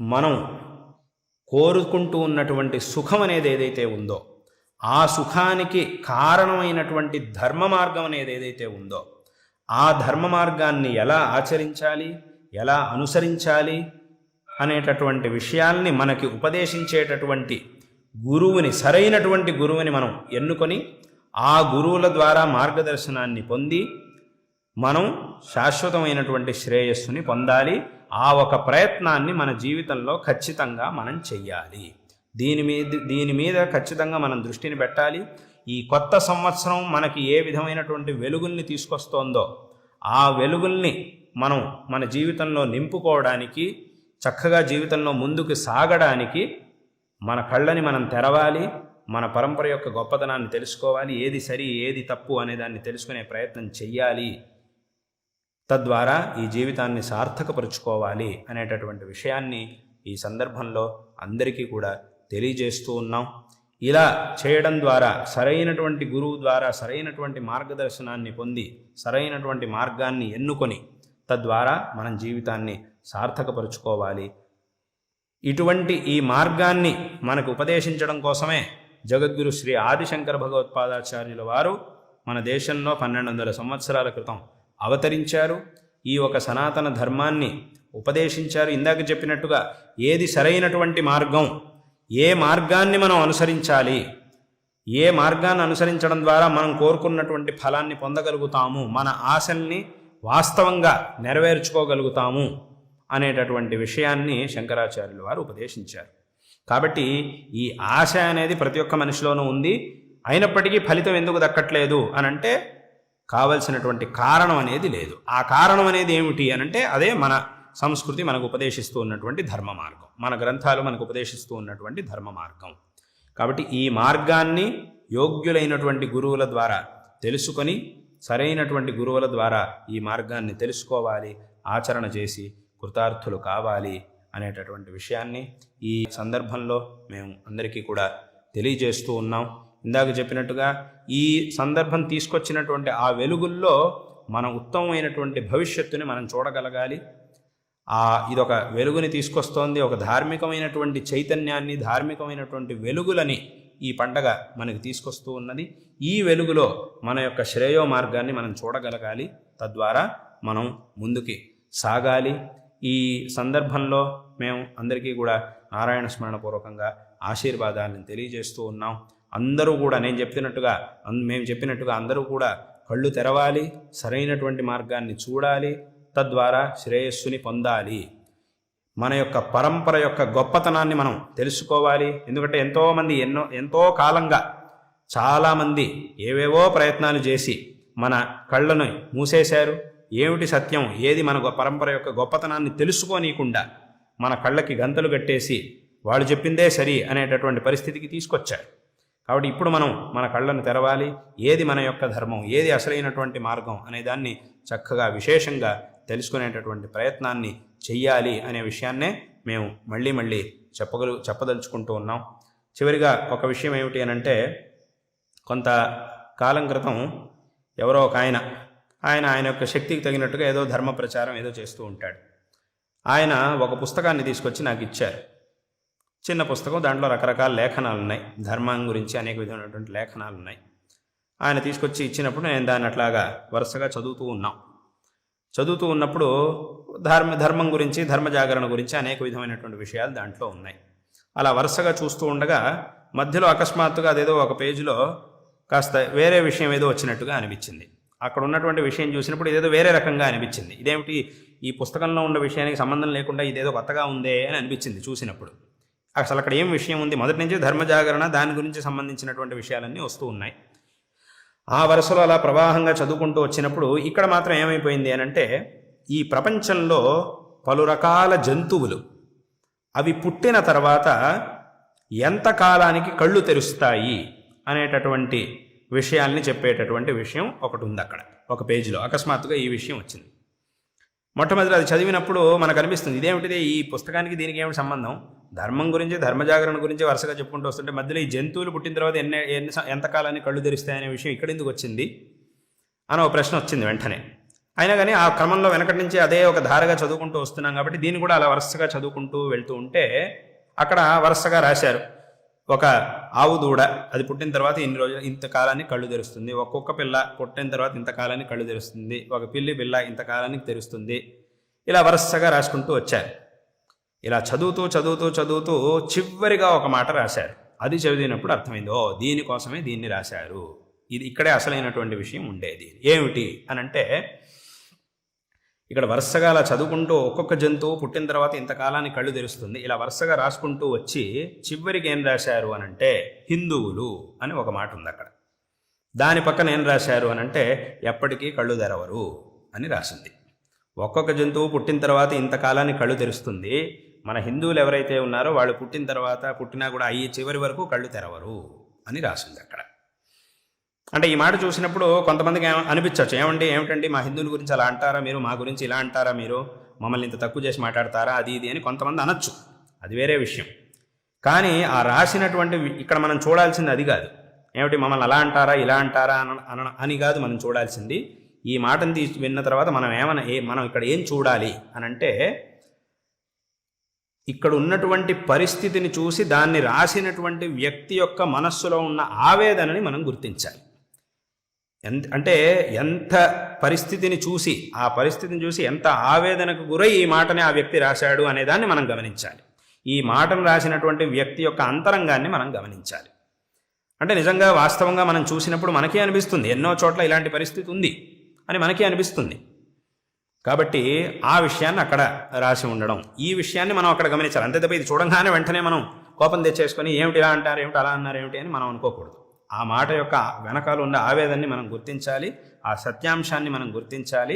మనం కోరుకుంటూ ఉన్నటువంటి సుఖం అనేది ఏదైతే ఉందో ఆ సుఖానికి కారణమైనటువంటి ధర్మ మార్గం అనేది ఏదైతే ఉందో ఆ ధర్మ మార్గాన్ని ఎలా ఆచరించాలి ఎలా అనుసరించాలి అనేటటువంటి విషయాల్ని మనకి ఉపదేశించేటటువంటి గురువుని సరైనటువంటి గురువుని మనం ఎన్నుకొని ఆ గురువుల ద్వారా మార్గదర్శనాన్ని పొంది మనం శాశ్వతమైనటువంటి శ్రేయస్సుని పొందాలి. ఆ ఒక ప్రయత్నాన్ని మన జీవితంలో ఖచ్చితంగా మనం చెయ్యాలి. దీని మీద దీని మీద ఖచ్చితంగా మనం దృష్టిని పెట్టాలి. ఈ కొత్త సంవత్సరం మనకి ఏ విధమైనటువంటి వెలుగుల్ని తీసుకొస్తోందో ఆ వెలుగుల్ని మనం మన జీవితంలో నింపుకోవడానికి చక్కగా జీవితంలో ముందుకు సాగడానికి మన కళ్ళని మనం తెరవాలి మన పరంపర యొక్క గొప్పతనాన్ని తెలుసుకోవాలి ఏది సరి ఏది తప్పు అనే దాన్ని తెలుసుకునే ప్రయత్నం చెయ్యాలి. తద్వారా ఈ జీవితాన్ని సార్థకపరుచుకోవాలి అనేటటువంటి విషయాన్ని ఈ సందర్భంలో అందరికీ కూడా తెలియజేస్తూ ఉన్నాం. ఇలా చేయడం ద్వారా సరైనటువంటి గురువు ద్వారా సరైనటువంటి మార్గదర్శనాన్ని పొంది సరైనటువంటి మార్గాన్ని ఎన్నుకొని తద్వారా మనం జీవితాన్ని సార్థకపరుచుకోవాలి. ఇటువంటి ఈ మార్గాన్ని మనకు ఉపదేశించడం కోసమే జగద్గురు శ్రీ ఆదిశంకర భగవత్పాదాచార్యుల వారు మన దేశంలో పన్నెండు వందల సంవత్సరాల క్రితం అవతరించారు. ఈ ఒక సనాతన ధర్మాన్ని ఉపదేశించారు. ఇందాక చెప్పినట్టుగా ఏది సరైనటువంటి మార్గం ఏ మార్గాన్ని మనం అనుసరించాలి ఏ మార్గాన్ని అనుసరించడం ద్వారా మనం కోరుకున్నటువంటి ఫలాన్ని పొందగలుగుతాము మన ఆశల్ని వాస్తవంగా నెరవేర్చుకోగలుగుతాము అనేటటువంటి విషయాన్ని శంకరాచార్యులు వారు ఉపదేశించారు. కాబట్టి ఈ ఆశ అనేది ప్రతి ఒక్క మనిషిలోనూ ఉంది. అయినప్పటికీ ఫలితం ఎందుకు దక్కట్లేదు అని అంటే కావలసినటువంటి కారణం అనేది లేదు. ఆ కారణం అనేది ఏమిటి అని అంటే అదే మన సంస్కృతి మనకు ఉపదేశిస్తూ ఉన్నటువంటి ధర్మ మార్గం. మన గ్రంథాలు మనకు ఉపదేశిస్తూ ఉన్నటువంటి ధర్మ మార్గం. కాబట్టి ఈ మార్గాన్ని యోగ్యులైనటువంటి గురువుల ద్వారా తెలుసుకొని సరైనటువంటి గురువుల ద్వారా ఈ మార్గాన్ని తెలుసుకోవాలి ఆచరణ చేసి కృతార్థులు కావాలి అనేటటువంటి విషయాన్ని ఈ సందర్భంలో మేము అందరికీ కూడా తెలియజేస్తూ ఉన్నాం. ఇందాక చెప్పినట్టుగా ఈ సందర్భం తీసుకొచ్చినటువంటి ఆ వెలుగుల్లో మన ఉత్తమమైనటువంటి భవిష్యత్తుని మనం చూడగలగాలి. ఆ ఇదొక వెలుగుని తీసుకొస్తోంది ఒక ధార్మికమైనటువంటి చైతన్యాన్ని ధార్మికమైనటువంటి వెలుగులని ఈ పండగ మనకి తీసుకొస్తూ ఉన్నది. ఈ వెలుగులో మన యొక్క శ్రేయో మార్గాన్ని మనం చూడగలగాలి. తద్వారా మనం ముందుకి సాగాలి. ఈ సందర్భంలో మేము అందరికీ కూడా నారాయణ స్మరణపూర్వకంగా ఆశీర్వాదాలను తెలియజేస్తూ ఉన్నాం. అందరూ కూడా నేను చెప్పినట్టుగా మేము చెప్పినట్టుగా అందరూ కూడా కళ్ళు తెరవాలి సరైనటువంటి మార్గాన్ని చూడాలి తద్వారా శ్రేయస్సుని పొందాలి. మన యొక్క పరంపర యొక్క గొప్పతనాన్ని మనం తెలుసుకోవాలి. ఎందుకంటే ఎంతోమంది ఎన్నో ఎంతో కాలంగా చాలామంది ఏవేవో ప్రయత్నాలు చేసి మన కళ్ళను మూసేశారు. ఏమిటి సత్యం? ఏది మన పరంపర యొక్క గొప్పతనాన్ని తెలుసుకోనీయకుండా మన కళ్ళకి గంతలు కట్టేసి వాళ్ళు చెప్పిందే సరి అనేటటువంటి పరిస్థితికి తీసుకొచ్చారు. కాబట్టి ఇప్పుడు మనం మన కళ్ళను తెరవాలి. ఏది మన యొక్క ధర్మం? ఏది అసలైనటువంటి మార్గం? అనే దాన్ని చక్కగా విశేషంగా తెలుసుకునేటటువంటి ప్రయత్నాన్ని చెయ్యాలి అనే విషయాన్నే మేము మళ్ళీ మళ్ళీ చెప్పగలు చెప్పదలుచుకుంటూ ఉన్నాం. చివరిగా ఒక విషయం ఏమిటి అని అంటే కొంత కాలం క్రితం ఎవరో ఒక ఆయన ఆయన ఆయన యొక్క శక్తికి తగినట్టుగా ఏదో ధర్మ ప్రచారం ఏదో చేస్తూ ఉంటాడు. ఆయన ఒక పుస్తకాన్ని తీసుకొచ్చి నాకు ఇచ్చారు. చిన్న పుస్తకం దాంట్లో రకరకాల లేఖనాలు ఉన్నాయి ధర్మం గురించి అనేక విధమైనటువంటి లేఖనాలు ఉన్నాయి ఆయన తీసుకొచ్చి ఇచ్చినప్పుడు నేను దాన్ని అట్లాగా వరుసగా చదువుతూ ఉన్నాం. చదువుతూ ఉన్నప్పుడు ధర్మ ధర్మం గురించి ధర్మ జాగరణ గురించి అనేక విధమైనటువంటి విషయాలు దాంట్లో ఉన్నాయి. అలా వరుసగా చూస్తూ ఉండగా మధ్యలో అకస్మాత్తుగా అదేదో ఒక పేజీలో కాస్త వేరే విషయం ఏదో వచ్చినట్టుగా అనిపించింది. అక్కడ ఉన్నటువంటి విషయం చూసినప్పుడు ఇదేదో వేరే రకంగా అనిపించింది. ఇదేమిటి? ఈ పుస్తకంలో ఉన్న విషయానికి సంబంధం లేకుండా ఇదేదో కొత్తగా ఉందే అని అనిపించింది చూసినప్పుడు. అసలు అక్కడ ఏం విషయం ఉంది? మొదటి నుంచి ధర్మ జాగరణ దాని గురించి సంబంధించినటువంటి విషయాలన్నీ వస్తూ ఉన్నాయి. ఆ వరుసలో అలా ప్రవాహంగా చదువుకుంటూ వచ్చినప్పుడు ఇక్కడ మాత్రం ఏమైపోయింది అని అంటే ఈ ప్రపంచంలో పలు రకాల జంతువులు అవి పుట్టిన తర్వాత ఎంత కాలానికి కళ్ళు తెరుస్తాయి అనేటటువంటి విషయాల్ని చెప్పేటటువంటి విషయం ఒకటి ఉంది అక్కడ ఒక పేజీలో. అకస్మాత్తుగా ఈ విషయం వచ్చింది. మొట్టమొదటి అది చదివినప్పుడు మనకు అనిపిస్తుంది ఇదేమిటిదే? ఈ పుస్తకానికి దీనికి ఏమిటి సంబంధం? ధర్మం గురించి ధర్మ జాగరణ గురించి వరుసగా చెప్పుకుంటూ వస్తుంటే మధ్యలో ఈ జంతువులు పుట్టిన తర్వాత ఎన్ని ఎన్ని ఎంతకాలాన్ని కళ్ళు తెరుస్తాయనే విషయం ఇక్కడ ఎందుకు వచ్చింది? అని ఒక ప్రశ్న వచ్చింది వెంటనే. అయినా కానీ ఆ క్రమంలో వెనకటి నుంచి అదే ఒక ధారగా చదువుకుంటూ వస్తున్నాం కాబట్టి దీన్ని కూడా అలా వరుసగా చదువుకుంటూ వెళ్తూ ఉంటే అక్కడ వరుసగా రాశారు ఒక ఆవు దూడ అది పుట్టిన తర్వాత ఇన్ని రోజులు ఇంతకాలాన్ని కళ్ళు తెరుస్తుంది ఒక్కొక్క పిల్ల పుట్టిన తర్వాత ఇంతకాలాన్ని కళ్ళు తెరుస్తుంది ఒక పిల్లి పిల్ల ఇంత కాలానికి తెరుస్తుంది ఇలా వరుసగా రాసుకుంటూ వచ్చారు. ఇలా చదువుతూ చదువుతూ చదువుతూ చివరిగా ఒక మాట రాశారు. అది చదివినప్పుడు అర్థమైంది ఓ దీనికోసమే దీన్ని రాశారు. ఇది ఇక్కడే అసలైనటువంటి విషయం ఉండేది. ఏమిటి అని అంటే ఇక్కడ వరుసగా అలా చదువుకుంటూ ఒక్కొక్క జంతువు పుట్టిన తర్వాత ఇంతకాలానికి కళ్ళు తెరుస్తుంది. ఇలా వరుసగా రాసుకుంటూ వచ్చి చివరికి ఏం రాశారు అని అంటే హిందువులు అని ఒక మాట ఉంది అక్కడ. దాని పక్కన ఏం రాశారు అని అంటే ఎప్పటికీ కళ్ళు తెరవరు అని రాసింది. ఒక్కొక్క జంతువు పుట్టిన తర్వాత ఇంతకాలానికి కళ్ళు తెరుస్తుంది. మన హిందువులు ఎవరైతే ఉన్నారో వాళ్ళు పుట్టిన తర్వాత పుట్టినా కూడా అయ్యి చివరి వరకు కళ్ళు తెరవరు అని రాసింది అక్కడ. అంటే ఈ మాట చూసినప్పుడు కొంతమందికి అనిపించవచ్చు. ఏమండి ఏమిటండి మా హిందువుల గురించి అలా అంటారా మీరు? మా గురించి ఇలా అంటారా మీరు? మమ్మల్ని ఇంత తక్కువ చేసి మాట్లాడతారా? అది ఇది అని కొంతమంది అనొచ్చు. అది వేరే విషయం. కానీ ఆ రాసినటువంటి ఇక్కడ మనం చూడాల్సింది అది కాదు. ఏమిటి మమ్మల్ని అలా అంటారా ఇలా అంటారా అన అని కాదు మనం చూడాల్సింది. ఈ మాటను తీసి విన్న తర్వాత మనం ఏమైనా ఏ మనం ఇక్కడ ఏం చూడాలి అని అంటే ఇక్కడ ఉన్నటువంటి పరిస్థితిని చూసి దాన్ని రాసినటువంటి వ్యక్తి యొక్క మనస్సులో ఉన్న ఆవేదనని మనం గుర్తించాలి. ఎంత అంటే ఎంత పరిస్థితిని చూసి ఆ పరిస్థితిని చూసి ఎంత ఆవేదనకు గురై ఈ మాటని ఆ వ్యక్తి రాశాడు అనేదాన్ని మనం గమనించాలి. ఈ మాటను రాసినటువంటి వ్యక్తి యొక్క అంతరంగాన్ని మనం గమనించాలి. అంటే నిజంగా వాస్తవంగా మనం చూసినప్పుడు మనకే అనిపిస్తుంది ఎన్నో చోట్ల ఇలాంటి పరిస్థితి ఉంది అని మనకే అనిపిస్తుంది. కాబట్టి ఆ విషయాన్ని అక్కడ రాసి ఉండడం. ఈ విషయాన్ని మనం అక్కడ గమనించాలి. అంతే తప్ప ఇది చూడంగానే వెంటనే మనం కోపం తెచ్చేసుకొని ఏమిటి ఇలా అంటారు ఏమిటి అలా అన్నారు ఏమిటి అని మనం అనుకోకూడదు. ఆ మాట యొక్క వెనకాల ఉన్న ఆవేదనని మనం గుర్తించాలి ఆ సత్యాంశాన్ని మనం గుర్తించాలి